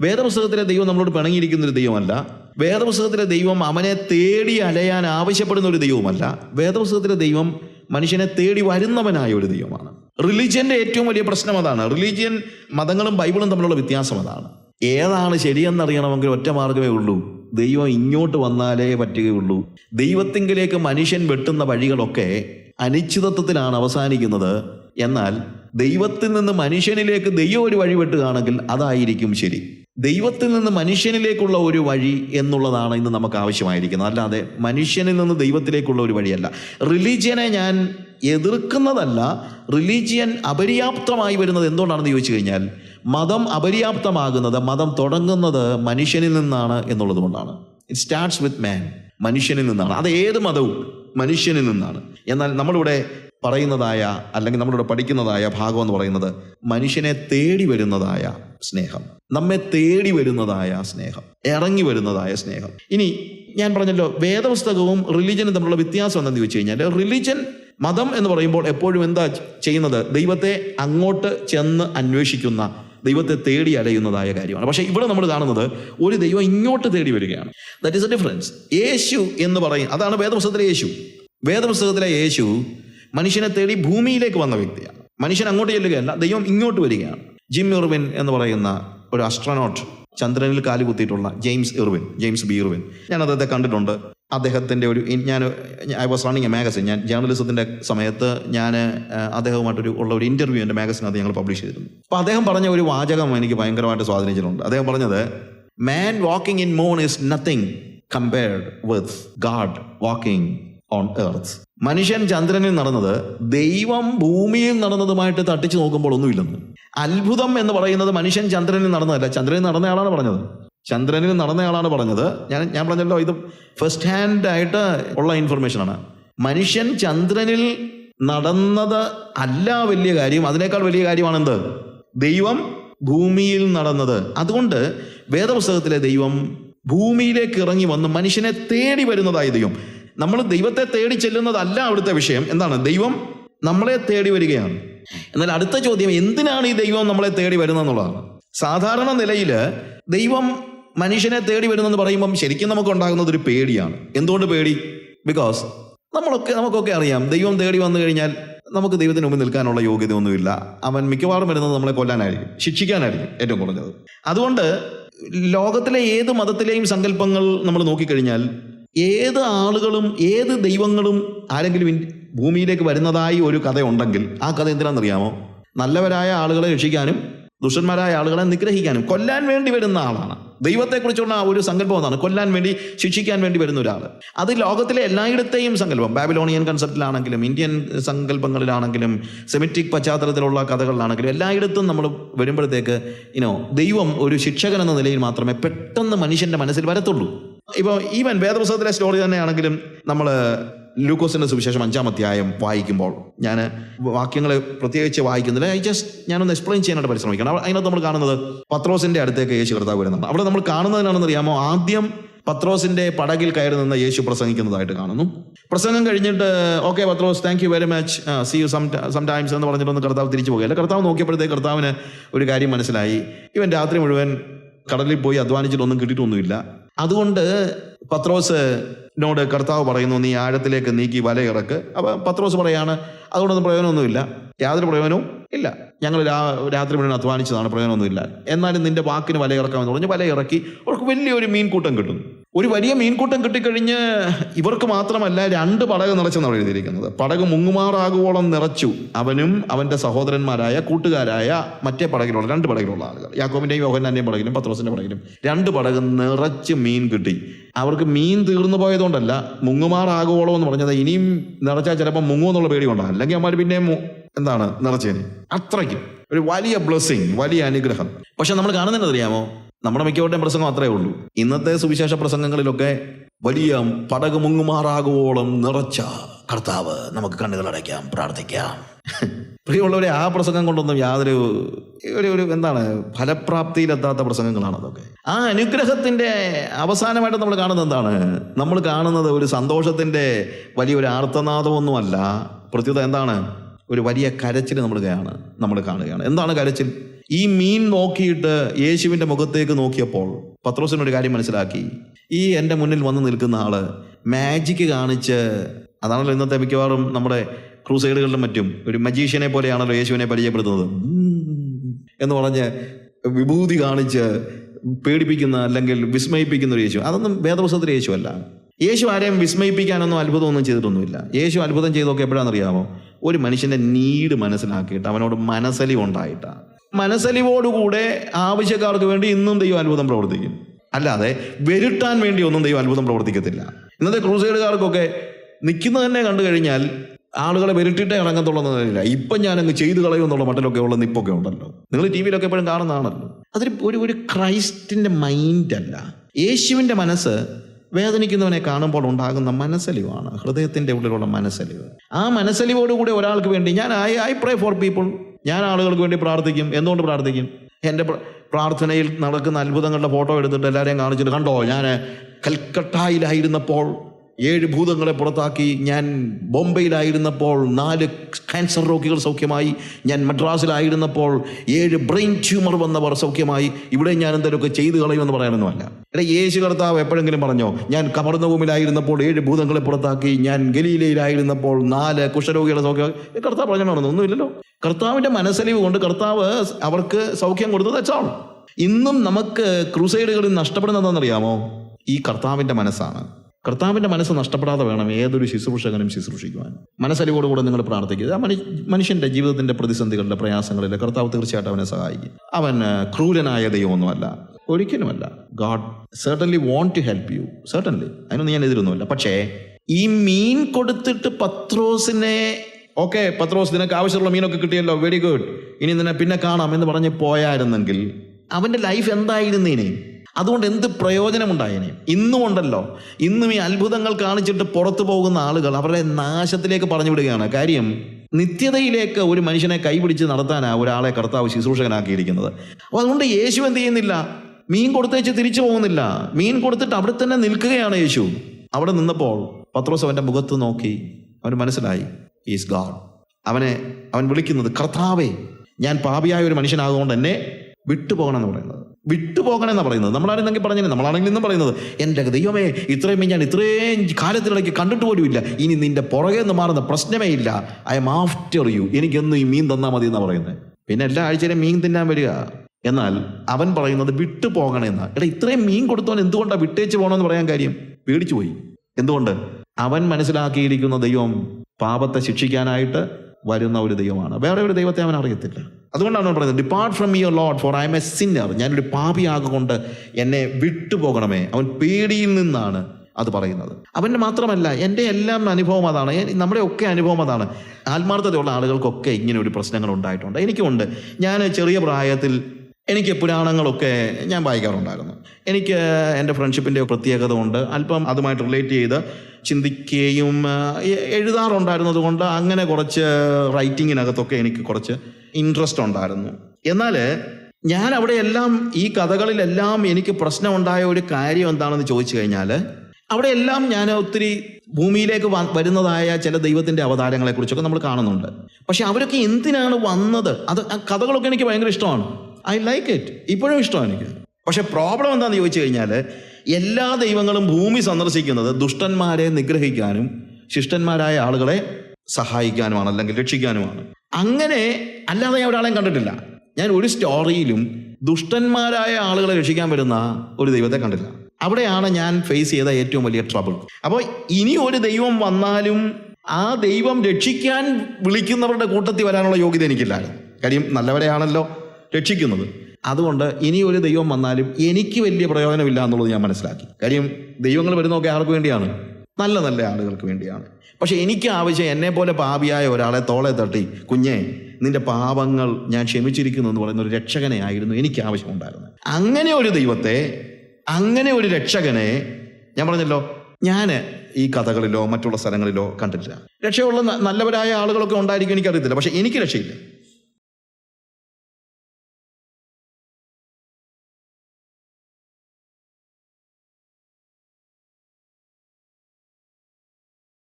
വേദപുസ്തകത്തിലെ ദൈവം നമ്മളോട് പിണങ്ങിയിരിക്കുന്ന ഒരു ദൈവമല്ല. വേദപുസ്തകത്തിലെ ദൈവം അവനെ തേടി അലയാൻ ആവശ്യപ്പെടുന്ന ഒരു ദൈവമല്ല. വേദപുസ്തകത്തിലെ ദൈവം മനുഷ്യനെ തേടി വരുന്നവനായ ഒരു ദൈവമാണ്. റിലീജിയന്റെ ഏറ്റവും വലിയ പ്രശ്നം അതാണ്. റിലീജിയൻ മതങ്ങളും ബൈബിളും തമ്മിലുള്ള വ്യത്യാസം അതാണ്. ഏതാണ് ശരിയെന്നറിയണമെങ്കിൽ ഒറ്റ മാർഗമേ ഉള്ളൂ. ദൈവം ഇങ്ങോട്ട് വന്നാലേ പറ്റുകയുള്ളൂ. ദൈവത്തിങ്കിലേക്ക് മനുഷ്യൻ വെട്ടുന്ന വഴികളൊക്കെ അനിശ്ചിതത്വത്തിലാണ് അവസാനിക്കുന്നത്. എന്നാൽ ദൈവത്തിൽ നിന്ന് മനുഷ്യനിലേക്ക് ദൈവം ഒരു വഴി വെട്ടുകയാണെങ്കിൽ അതായിരിക്കും ശരി. ദൈവത്തിൽ നിന്ന് മനുഷ്യനിലേക്കുള്ള ഒരു വഴി എന്നുള്ളതാണ് ഇന്ന് നമുക്ക് ആവശ്യമായിരിക്കുന്നത്. അല്ലാതെ മനുഷ്യനിൽ നിന്ന് ദൈവത്തിലേക്കുള്ള ഒരു വഴിയല്ല. റിലീജിയനെ ഞാൻ എതിർക്കുന്നതല്ല റിലീജിയൻ അപര്യാപ്തമായി വരുന്നത് എന്തുകൊണ്ടാണെന്ന് ചോദിച്ചു കഴിഞ്ഞാൽ മതം അപര്യാപ്തമാകുന്നത് മതം തുടങ്ങുന്നത് മനുഷ്യനിൽ നിന്നാണ് എന്നുള്ളത് കൊണ്ടാണ്. ഇറ്റ് സ്റ്റാർട്ട്സ് വിത്ത് മാൻ മനുഷ്യനിൽ നിന്നാണ്. അത് ഏത് മതവും മനുഷ്യനിൽ നിന്നാണ്. എന്നാൽ നമ്മളിവിടെ പറയുന്നതായ അല്ലെങ്കിൽ നമ്മളിവിടെ പഠിക്കുന്നതായ ഭാഗം എന്ന് പറയുന്നത് മനുഷ്യനെ തേടി വരുന്നതായ സ്നേഹം. നമ്മെ തേടി വരുന്നതായ സ്നേഹം ഇറങ്ങി വരുന്നതായ സ്നേഹം. ഇനി ഞാൻ പറഞ്ഞല്ലോ വേദപുസ്തകവും റിലീജനും തമ്മിലുള്ള വ്യത്യാസം എന്തെന്ന് ചോദിച്ചു കഴിഞ്ഞാൽ റിലീജൻ മതം എന്ന് പറയുമ്പോൾ എപ്പോഴും എന്താ ചെയ്യുന്നത്? ദൈവത്തെ അങ്ങോട്ട് ചെന്ന് അന്വേഷിക്കുന്ന ദൈവത്തെ തേടി അലയുന്നതായ കാര്യമാണ്. പക്ഷേ ഇവിടെ നമ്മൾ കാണുന്നത് ഒരു ദൈവം ഇങ്ങോട്ട് തേടി വരികയാണ്. That is a difference Yesu എന്ന് പറയും അതാണ് വേദപുസ്തകത്തിലെ യേശു. വേദപുസ്തകത്തിലെ യേശു മനുഷ്യനെ തേടി ഭൂമിയിലേക്ക് വന്ന വ്യക്തിയാണ്. മനുഷ്യൻ അങ്ങോട്ട് ചെല്ലുകയല്ല ദൈവം ഇങ്ങോട്ട് വരികയാണ്. ജിം ഇർവിൻ എന്ന് പറയുന്ന ഒരു അസ്ട്രോനോട്ട് ചന്ദ്രനിൽ കാലുകുത്തിയിട്ടുള്ള James Irwin James B Irwin. ഞാൻ അദ്ദേഹത്തെ കണ്ടിട്ടുണ്ട്. അദ്ദേഹത്തിന്റെ ഒരു ഞാൻ I was running a magazine ഞാൻ ജേർണലിസത്തിന്റെ സമയത്ത് ഞാൻ അദ്ദേഹവുമായിട്ടൊരു ഉള്ള ഒരു ഇന്റർവ്യൂ എന്റെ മാഗസിനകത്ത് ഞങ്ങൾ പബ്ലിഷ് ചെയ്തിരുന്നു. അപ്പോൾ അദ്ദേഹം പറഞ്ഞ ഒരു വാചകം എനിക്ക് ഭയങ്കരമായിട്ട് സ്വാധീനിച്ചിട്ടുണ്ട്. അദ്ദേഹം പറഞ്ഞത് man walking in moon is nothing compared with God walking on earth മനുഷ്യൻ ചന്ദ്രനിൽ നടന്നത് ദൈവം ഭൂമിയിൽ നടന്നതുമായിട്ട് തട്ടിച്ചു നോക്കുമ്പോൾ ഒന്നുമില്ലെന്ന്. അത്ഭുതം എന്ന് പറയുന്നത് മനുഷ്യൻ ചന്ദ്രനിൽ നടന്നതല്ല. ചന്ദ്രനിൽ നടന്നയാളാണ് പറഞ്ഞത്. ചന്ദ്രനിൽ നടന്നയാളാണ് പറഞ്ഞത്. ഞാൻ ഞാൻ പറഞ്ഞല്ലോ ഇത് ഫസ്റ്റ് ഹാൻഡ് ആയിട്ട് ഉള്ള ഇൻഫർമേഷനാണ് മനുഷ്യൻ ചന്ദ്രനിൽ നടന്നത് അല്ല വലിയ കാര്യം. അതിനേക്കാൾ വലിയ കാര്യമാണ് എന്ത്? ദൈവം ഭൂമിയിൽ നടന്നത്. അതുകൊണ്ട് വേദപുസ്തകത്തിലെ ദൈവം ഭൂമിയിലേക്ക് ഇറങ്ങി വന്ന് മനുഷ്യനെ തേടി വരുന്നതായി ദൈവം. നമ്മൾ ദൈവത്തെ തേടി ചെല്ലുന്നതല്ല അവിടുത്തെ വിഷയം. എന്താണ്? ദൈവം നമ്മളെ തേടി വരികയാണ്. എന്നാൽ അടുത്ത ചോദ്യം എന്തിനാണ് ഈ ദൈവം നമ്മളെ തേടി വരുന്നത് എന്നുള്ളതാണ് സാധാരണ നിലയിൽ ദൈവം മനുഷ്യനെ തേടി വരുന്നെന്ന് പറയുമ്പം ശരിക്കും നമുക്ക് ഉണ്ടാകുന്നത് ഒരു പേടിയാണ്. എന്തുകൊണ്ട് പേടി? ബിക്കോസ് നമ്മളൊക്കെ നമുക്കൊക്കെ അറിയാം ദൈവം തേടി വന്നു കഴിഞ്ഞാൽ നമുക്ക് ദൈവത്തിന് മുമ്പിൽ നിൽക്കാനുള്ള യോഗ്യതയൊന്നുമില്ല. അവൻ മിക്കവാറും വരുന്നത് നമ്മളെ കൊല്ലാനായിരിക്കും ശിക്ഷിക്കാനായിരിക്കും ഏറ്റവും കുറഞ്ഞത്. അതുകൊണ്ട് ലോകത്തിലെ ഏത് മതത്തിലെയും സങ്കല്പങ്ങൾ നമ്മൾ നോക്കിക്കഴിഞ്ഞാൽ ഏത് ആളുകളും ഏത് ദൈവങ്ങളും ആരെങ്കിലും ഭൂമിയിലേക്ക് വരുന്നതായി ഒരു കഥ ഉണ്ടെങ്കിൽ ആ കഥ എന്തിനാണെന്നറിയാമോ? നല്ലവരായ ആളുകളെ രക്ഷിക്കാനും ദുഷ്ടന്മാരായ ആളുകളെ നിഗ്രഹിക്കാനും കൊല്ലാൻ വേണ്ടി വരുന്ന ആളാണ്. ദൈവത്തെക്കുറിച്ചുള്ള ഒരു സങ്കല്പം എന്നാണ് കൊല്ലാൻ വേണ്ടി ശിക്ഷിക്കാൻ വേണ്ടി വരുന്ന ഒരാൾ അത് ലോകത്തിലെ എല്ലായിടത്തെയും സങ്കല്പം. ബാബിലോണിയൻ കൺസെപ്റ്റിലാണെങ്കിലും ഇന്ത്യൻ സങ്കല്പങ്ങളിലാണെങ്കിലും സെമിറ്റിക് പശ്ചാത്തലത്തിലുള്ള കഥകളിലാണെങ്കിലും എല്ലായിടത്തും നമ്മൾ വരുമ്പോഴത്തേക്ക് ഇനോ ദൈവം ഒരു ശിക്ഷകൻ എന്ന നിലയിൽ മാത്രമേ പെട്ടെന്ന് മനുഷ്യന്റെ മനസ്സിൽ വരത്തുള്ളൂ. ഇപ്പോൾ ഈവൻ വേദപുസ്തകത്തിലെ സ്റ്റോറി തന്നെയാണെങ്കിലും നമ്മൾ ലൂക്കോസിന്റെ സുവിശേഷം അഞ്ചാം അധ്യായം വായിക്കുമ്പോൾ ഞാൻ വാക്യങ്ങൾ പ്രത്യേകിച്ച് വായിക്കുന്നില്ല. ഐ ജസ്റ്റ് ഞാനൊന്ന് എക്സ്പ്ലെയിൻ ചെയ്യാനായിട്ട് പരിശ്രമിക്കണം അതിനകത്ത് നമ്മൾ കാണുന്നത് പത്രോസിന്റെ അടുത്തേക്ക് യേശു കർത്താവ് വരുന്നുണ്ട് അവിടെ നമ്മൾ കാണുന്നതിനാണെന്ന് അറിയാമോ ആദ്യം പത്രോസിന്റെ പടകിൽ കയറി നിന്ന് യേശു പ്രസംഗിക്കുന്നതായിട്ട് കാണുന്നു. പ്രസംഗം കഴിഞ്ഞിട്ട് okay Pathros thank you very much see you some some times എന്ന് പറഞ്ഞിട്ടൊന്ന് കർത്താവ് തിരിച്ചു പോകുകയല്ല കർത്താവ് നോക്കിയപ്പോഴത്തേക്ക് കർത്താവിന് ഒരു കാര്യം മനസ്സിലായി. ഇവൻ രാത്രി മുഴുവൻ കടലിൽ പോയി അധ്വാനിച്ചിട്ടൊന്നും കിട്ടിയിട്ടൊന്നുമില്ല. അതുകൊണ്ട് പത്രോസ് നോട് കർത്താവ് പറയുന്നു നീ ആഴത്തിലേക്ക് നീക്കി വലയിറക്ക് അപ്പൊ പത്രോസ് പറയാണ് അതുകൊണ്ടൊന്നും പ്രയോജനമൊന്നുമില്ല. യാതൊരു പ്രയോജനവും ഇല്ല. ഞങ്ങൾ രാത്രി മുഴുവൻ അധ്വാനിച്ചതാണ് പ്രയോജനമൊന്നുമില്ല. എന്നാലും നിന്റെ വാക്കിന് വല ഇറക്കാമെന്ന് പറഞ്ഞ്. വല ഇറക്കി അവർക്ക് വലിയൊരു മീൻകൂട്ടം കിട്ടും ഒരു വലിയ മീൻകൂട്ടം കിട്ടിക്കഴിഞ്ഞ് ഇവർക്ക് മാത്രമല്ല രണ്ട് പടക് നിറച്ചെന്നാണ് എഴുതിയിരിക്കുന്നത്. പടക് മുങ്ങുമാറാകുവോളം നിറച്ചു അവനും അവന്റെ സഹോദരന്മാരായ കൂട്ടുകാരായ മറ്റേ പടകിലുള്ള രണ്ട് പടകിലുള്ള ആളുകൾ. യാക്കോബിന്റെയും യോഹന്നാന്റെയും പടകിലും പത്രോസിന്റെ പടകിലും രണ്ട് പടക് നിറച്ച് മീൻ കിട്ടി. അവർക്ക് മീൻ തീർന്നു പോയതുകൊണ്ടല്ല മുങ്ങുമാറാകുവോളം എന്ന് പറഞ്ഞത് ഇനിയും നിറച്ചാൽ ചിലപ്പോൾ മുങ്ങുമെന്നുള്ള പേടി കൊണ്ടാണ്. അല്ലെങ്കിൽ അമ്മമാർ പിന്നെ എന്താണ് നിറച്ചേന്. അത്രയ്ക്കും. ഒരു വലിയ ബ്ലെസ്സിങ് വലിയ അനുഗ്രഹം. പക്ഷെ നമ്മൾ കാണുന്നത് അറിയാമോ നമ്മുടെ മിക്കവരുടെയും പ്രസംഗം അത്രേ ഉള്ളൂ. ഇന്നത്തെ സുവിശേഷ പ്രസംഗങ്ങളിലൊക്കെ വലിയ പടക് മുങ്ങുമാറാകുവോളം നിറച്ച കർത്താവ് നമുക്ക് കണ്ണുകൾ അടയ്ക്കാം പ്രാർത്ഥിക്കാം. പ്രിയമുള്ളവരെ ആ പ്രസംഗം കൊണ്ടൊന്നും യാതൊരു ഒരു ഒരു എന്താണ് ഫലപ്രാപ്തിയിലെത്താത്ത പ്രസംഗങ്ങളാണ് അതൊക്കെ. ആ അനുഗ്രഹത്തിന്റെ അവസാനമായിട്ട് നമ്മൾ കാണുന്നത് എന്താണ്? നമ്മൾ കാണുന്നത് ഒരു സന്തോഷത്തിന്റെ വലിയൊരു ആർത്തനാദമൊന്നുമല്ല. പ്രത്യുത എന്താണ്? ഒരു വലിയ കരച്ചിൽ നമ്മൾ കാണുകയാണ് നമ്മൾ കാണുകയാണ്. എന്താണ് കരച്ചിൽ? ഈ മീൻ നോക്കിയിട്ട് യേശുവിന്റെ മുഖത്തേക്ക് നോക്കിയപ്പോൾ പത്രോസിനൊരു കാര്യം മനസ്സിലാക്കി. ഈ എന്റെ മുന്നിൽ വന്ന് നിൽക്കുന്ന ആൾ മാജിക്ക് കാണിച്ച് അതാണല്ലോ ഇന്നത്തെ മിക്കവാറും നമ്മുടെ ക്രൂസൈഡുകളിലും മറ്റും ഒരു മജീഷ്യനെ പോലെയാണല്ലോ യേശുവിനെ പരിചയപ്പെടുത്തുന്നത്. എന്ന് പറഞ്ഞ് വിഭൂതി കാണിച്ച് പേടിപ്പിക്കുന്ന അല്ലെങ്കിൽ വിസ്മയിപ്പിക്കുന്ന ഒരു യേശു. അതൊന്നും വേദപുസ്തകത്തിലെ യേശു അല്ല. യേശു ആരെയും വിസ്മയിപ്പിക്കാനൊന്നും അത്ഭുതമൊന്നും ചെയ്തിട്ടൊന്നുമില്ല. യേശു അത്ഭുതം ചെയ്തൊക്കെ എപ്പോഴാണെന്നറിയാമോ ഒരു മനുഷ്യന്റെ നീട് മനസ്സിലാക്കിയിട്ട് അവനോട് മനസ്സലി ഉണ്ടായിട്ടാണ് മനസ്സലിവോടുകൂടെ ആവശ്യക്കാർക്ക് വേണ്ടി ഇന്നും ദൈവം അത്ഭുതം പ്രവർത്തിക്കും. അല്ലാതെ വെരുട്ടാൻ വേണ്ടി ഒന്നും ദൈവം അത്ഭുതം പ്രവർത്തിക്കത്തില്ല. ഇന്നത്തെ ക്രൂസൈഡുകാർക്കൊക്കെ നിൽക്കുന്നത് തന്നെ കണ്ടു കഴിഞ്ഞാൽ ആളുകളെ വരുട്ടിട്ടേ ഇറങ്ങത്തുള്ളതെന്നില്ല ഇപ്പം ഞാനങ്ങ് ചെയ്തു കളയുമെന്നുള്ള മട്ടിലൊക്കെ ഉള്ള നിപ്പൊക്കെ ഉണ്ടല്ലോ. നിങ്ങൾ ടി വിയിലൊക്കെ എപ്പോഴും കാണുന്നതാണല്ലോ. അതൊരു ഒരു ഒരു ക്രൈസ്റ്റിന്റെ മൈൻഡല്ല. യേശുവിന്റെ മനസ്സ് വേദനിക്കുന്നവനെ കാണുമ്പോൾ ഉണ്ടാകുന്ന മനസ്സലിവാണ്. ഹൃദയത്തിന്റെ ഉള്ളിലുള്ള മനസ്സലിവ്. ആ മനസ്സലിവോടുകൂടി ഒരാൾക്ക് വേണ്ടി ഞാൻ I I pray for people ഞാൻ ആളുകൾക്ക് വേണ്ടി പ്രാർത്ഥിക്കും. എന്തുകൊണ്ട് പ്രാർത്ഥിക്കും? എന്റെ പ്രാർത്ഥനയിൽ നടക്കുന്ന അത്ഭുതങ്ങളുടെ ഫോട്ടോ എടുത്തിട്ട് എല്ലാവരെയും കാണിച്ചിട്ട് കണ്ടോ? ഞാൻ കൽക്കട്ടയിലായിരുന്നപ്പോൾ ഏഴ് ഭൂതങ്ങളെ പുറത്താക്കി ഞാൻ ബോംബെയിലായിരുന്നപ്പോൾ നാല് ക്യാൻസർ രോഗികൾ സൗഖ്യമായി ഞാൻ മദ്രാസിലായിരുന്നപ്പോൾ ഏഴ് ബ്രെയിൻ ട്യൂമർ വന്നവർ സൗഖ്യമായി. ഇവിടെ ഞാൻ എന്തെങ്കിലുമൊക്കെ ചെയ്തു കളയുമെന്ന് പറയാനൊന്നുമല്ല. എന്റെ യേശു കർത്താവ് എപ്പോഴെങ്കിലും പറഞ്ഞോ ഞാൻ കവർന്നഭൂമിലായിരുന്നപ്പോൾ ഏഴ് ഭൂതങ്ങളെ പുറത്താക്കി ഞാൻ ഗലീലയിലായിരുന്നപ്പോൾ നാല് കുഷ്ഠരോഗികളെ സൗഖ്യമായി ഏ, കർത്താവ് പറഞ്ഞോ ഒന്നുമില്ലല്ലോ. കർത്താവിന്റെ മനസ്സലിവ് കൊണ്ട് കർത്താവ് അവർക്ക് സൗഖ്യം കൊടുത്തത് വെച്ചാണ് ഇന്നും നമുക്ക് ക്രൂസൈഡുകളിൽ നഷ്ടപ്പെടുന്നതെന്നറിയാമോ ഈ കർത്താവിന്റെ മനസ്സാണ്. കർത്താവിന്റെ മനസ്സ് നഷ്ടപ്പെടാതെ വേണം ഏതൊരു ശുശ്രൂഷകനും ശുശ്രൂഷിക്കുവാൻ. മനസ്സലിവോടുകൂടെ നിങ്ങൾ പ്രാർത്ഥിക്കുക. ആ മനു മനുഷ്യന്റെ ജീവിതത്തിന്റെ പ്രതിസന്ധികളുടെ പ്രയാസങ്ങളിൽ കർത്താവ് തീർച്ചയായിട്ടും അവനെ സഹായിക്കും. അവൻ ക്രൂരനായ ദൈവമൊന്നുമല്ല. ഒരിക്കലുമല്ല. God certainly want to help you certainly അതിനൊന്നും ഞാൻ എതിരൊന്നുമില്ല. പക്ഷേ ഈ മീൻ കൊടുത്തിട്ട് പത്രോസിനെ ഓക്കെ പത്രോസ് നിനക്ക് ആവശ്യമുള്ള മീനൊക്കെ കിട്ടിയല്ലോ. വെരി ഗുഡ് ഇനി നിന്നെ പിന്നെ കാണാം എന്ന് പറഞ്ഞ് പോയായിരുന്നെങ്കിൽ അവന്റെ ലൈഫ് എന്തായിരുന്നേനെ? അതുകൊണ്ട് എന്ത് പ്രയോജനമുണ്ടായേനെ? ഇന്നും ഉണ്ടല്ലോ ഇന്നും ഈ അത്ഭുതങ്ങൾ കാണിച്ചിട്ട് പുറത്തു പോകുന്ന ആളുകൾ അവരുടെ നാശത്തിലേക്ക് പറഞ്ഞു വിടുകയാണ്. കാര്യം നിത്യതയിലേക്ക് ഒരു മനുഷ്യനെ കൈപിടിച്ച് നടത്താനാണ് ഒരാളെ കർത്താവ് ശുശ്രൂഷകനാക്കിയിരിക്കുന്നത്. അപ്പോൾ അതുകൊണ്ട് യേശു എന്ത് ചെയ്യുന്നില്ല? മീൻ കൊടുത്തേച്ച് തിരിച്ചു പോകുന്നില്ല. മീൻ കൊടുത്തിട്ട് അവിടെ തന്നെ നിൽക്കുകയാണ് യേശു. അവിടെ നിന്നപ്പോൾ പത്രോസ് അവന്റെ മുഖത്ത് നോക്കി. അവന് മനസ്സിലായി ഈസ് ഗാഡ് അവനെ അവൻ വിളിക്കുന്നത് കർത്താവേ ഞാൻ പാപിയായ ഒരു മനുഷ്യനാകുകൊണ്ട് എന്നെ വിട്ടുപോകണം എന്ന് പറയുന്നത്. വിട്ടുപോകണം എന്ന് പറയുന്നത്. നമ്മളാണെന്നെങ്കിൽ പറഞ്ഞില്ല? നമ്മളാണെങ്കിൽ നിന്നും പറയുന്നത് എന്റെ ദൈവമേ ഇത്രയും ഞാൻ ഇത്രയും കാലത്തിനിടയ്ക്ക് കണ്ടിട്ട് പോലും ഇല്ല. ഇനി നിന്റെ പുറകെ നിന്ന് മാറുന്ന പ്രശ്നമേ ഇല്ല. ഐ എം ആഫ്റ്റർ യു എനിക്കൊന്നും ഈ മീൻ തന്നാൽ മതി എന്നാണ് പറയുന്നത്. പിന്നെ എല്ലാ ആഴ്ചയിലും മീൻ തിന്നാൻ വരിക. എന്നാൽ അവൻ പറയുന്നത് വിട്ടു പോകണമെന്ന് എടാ ഇത്രയും മീൻ കൊടുത്തവൻ എന്തുകൊണ്ടാണ് വിട്ടേച്ച് പോകണമെന്ന് പറയാൻ കാര്യം? പേടിച്ചു പോയി. എന്തുകൊണ്ട്? അവൻ മനസ്സിലാക്കിയിരിക്കുന്ന ദൈവം പാപത്തെ ശിക്ഷിക്കാനായിട്ട് വരുന്ന ഒരു ദൈവമാണ്. വേറെ ഒരു ദൈവത്തെ അവൻ അറിയത്തില്ല. അതുകൊണ്ടാണ് പറയുന്നത് depart from your lord for I am a sinner ഞാനൊരു പാപിയാകൊണ്ട് എന്നെ വിട്ടുപോകണമേ. അവൻ പേടിയിൽ നിന്നാണ് അത് പറയുന്നത്. അവന്റെ മാത്രമല്ല എന്റെ എല്ലാം അനുഭവം അതാണ്. നമ്മുടെ ഒക്കെ അനുഭവം അതാണ്. ആത്മാർത്ഥതയുള്ള ആളുകൾക്കൊക്കെ ഇങ്ങനെ ഒരു പ്രശ്നങ്ങൾ ഉണ്ടായിട്ടുണ്ട്. എനിക്കുമുണ്ട്. ഞാൻ ചെറിയ പ്രായത്തിൽ എനിക്ക് പുരാണങ്ങളൊക്കെ ഞാൻ വായിക്കാറുണ്ടായിരുന്നു. എനിക്ക് എന്റെ ഫ്രണ്ട്ഷിപ്പിന്റെ പ്രത്യേകത ഉണ്ട്. അല്പം അതുമായിട്ട് റിലേറ്റ് ചെയ്ത് ചിന്തിക്കുകയും എഴുതാറുണ്ടായിരുന്നതുകൊണ്ട് എഴുതാറുണ്ടായിരുന്നത് കൊണ്ട് അങ്ങനെ കുറച്ച് റൈറ്റിങ്ങിനകത്തൊക്കെ എനിക്ക് കുറച്ച് ഇൻട്രസ്റ്റ് ഉണ്ടായിരുന്നു. എന്നാൽ ഞാൻ അവിടെ എല്ലാം ഈ കഥകളിലെല്ലാം എനിക്ക് പ്രശ്നമുണ്ടായ ഒരു കാര്യം എന്താണെന്ന് ചോദിച്ചു കഴിഞ്ഞാൽ അവിടെ എല്ലാം ഞാൻ ഒത്തിരി ഭൂമിയിലേക്ക് വരുന്നതായ ചില ദൈവത്തിന്റെ അവതാരങ്ങളെക്കുറിച്ചൊക്കെ നമ്മൾ കാണുന്നുണ്ട്. പക്ഷെ അവരൊക്കെ എന്തിനാണ് വന്നത്? അത് കഥകളൊക്കെ എനിക്ക് ഭയങ്കര ഇഷ്ടമാണ്. I like it. ഇപ്പോഴും ഇഷ്ടമാണ് എനിക്ക്. പക്ഷെ പ്രോബ്ലം എന്താണെന്ന് ചോദിച്ചു കഴിഞ്ഞാൽ എല്ലാ ദൈവങ്ങളും ഭൂമി സന്ദർശിക്കുന്നത് ദുഷ്ടന്മാരെ നിഗ്രഹിക്കാനും ശിഷ്ടന്മാരായ ആളുകളെ സഹായിക്കാനുമാണ് അല്ലെങ്കിൽ രക്ഷിക്കാനുമാണ്. അങ്ങനെ അല്ലാതെ ഞാൻ ഒരാളെയും കണ്ടിട്ടില്ല. ഞാൻ ഒരു സ്റ്റോറിയിലും ദുഷ്ടന്മാരായ ആളുകളെ രക്ഷിക്കാൻ വരുന്ന ഒരു ദൈവത്തെ കണ്ടില്ല. അവിടെയാണ് ഞാൻ ഫേസ് ചെയ്ത ഏറ്റവും വലിയ ട്രബിൾ അപ്പോൾ ഇനി ഒരു ദൈവം വന്നാലും ആ ദൈവം രക്ഷിക്കാൻ വിളിക്കുന്നവരുടെ കൂട്ടത്തിൽ വരാനുള്ള യോഗ്യത എനിക്കില്ലായിരുന്നു കാര്യം നല്ലവരെയാണല്ലോ രക്ഷിക്കുന്നത്. അതുകൊണ്ട് ഇനി ഒരു ദൈവം വന്നാലും എനിക്ക് വലിയ പ്രയോജനമില്ല എന്നുള്ളത് ഞാൻ മനസ്സിലാക്കി. കാര്യം ദൈവങ്ങൾ വരുന്നതൊക്കെ ആർക്ക് വേണ്ടിയാണ്? നല്ല നല്ല ആളുകൾക്ക് വേണ്ടിയാണ്. പക്ഷെ എനിക്ക് ആവശ്യം എന്നെ പോലെ പാപിയായ ഒരാളെ തോളെ തട്ടി കുഞ്ഞെ നിന്റെ പാപങ്ങൾ ഞാൻ ക്ഷമിച്ചിരിക്കുന്നു എന്ന് പറയുന്ന ഒരു രക്ഷകനെ ആയിരുന്നു എനിക്ക് ആവശ്യമുണ്ടായിരുന്നത് അങ്ങനെ ഒരു ദൈവത്തെ അങ്ങനെ ഒരു രക്ഷകനെ ഞാൻ പറഞ്ഞല്ലോ ഞാൻ ഈ കഥകളിലോ മറ്റുള്ള സ്ഥലങ്ങളിലോ കണ്ടിട്ടില്ല. രക്ഷയുള്ള നല്ലവരായ ആളുകളൊക്കെ ഉണ്ടായിരിക്കും എനിക്കറിയത്തില്ല. പക്ഷെ എനിക്ക് രക്ഷയില്ല.